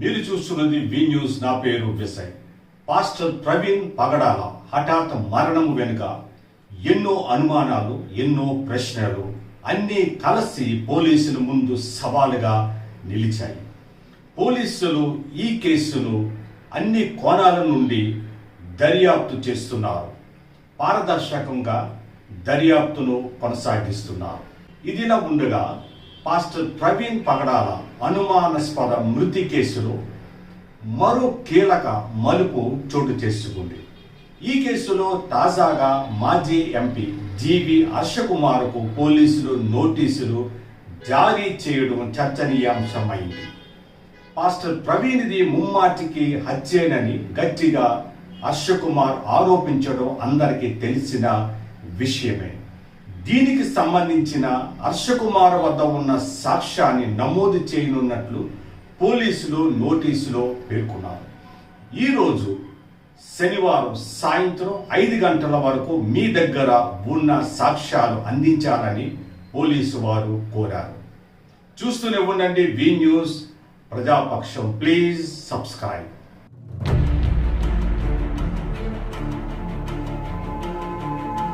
మీరు చూస్తున్నది వి న్యూస్ నా పేరు విసయ్ పాస్టర్ ప్రవీణ్ పగడాల హఠాత్ మరణం వెనుక ఎన్నో అనుమానాలు ఎన్నో ప్రశ్నలు అన్నీ కలిసి పోలీసుల ముందు సవాలుగా నిలిచాయి. పోలీసులు ఈ కేసును అన్ని కోణాల నుండి దర్యాప్తు చేస్తున్నారు. పారదర్శకంగా దర్యాప్తును కొనసాగిస్తున్నారు. ఇదిలా ఉండగా పాస్టర్ ప్రవీణ్ పగడాల అనుమానాస్పద మృతి కేసులో మరో కీలక మలుపు చోటు చేసుకుంది. ఈ కేసులో తాజాగా మాజీ ఎంపీ జీవి హర్షకుమార్కు పోలీసులు నోటీసులు జారీ చేయడం చర్చనీయాంశమైంది. పాస్టర్ ప్రవీణ్ది ముమ్మాటికి హత్యేనని గట్టిగా హర్షకుమార్ ఆరోపించడం అందరికీ తెలిసిన విషయమే. దీనికి సంబంధించిన హర్షకుమార్ వద్ద ఉన్న సాక్ష్యాన్ని నమోదు చేయనున్నట్లు పోలీసులు నోటీసులో పేర్కొన్నారు. ఈరోజు శనివారం సాయంత్రం ఐదు గంటల వరకు మీ దగ్గర ఉన్న సాక్ష్యాలు అందించాలని పోలీసు వారు కోరారు. చూస్తూనే ఉండండి V news Prajapaksham. Please subscribe.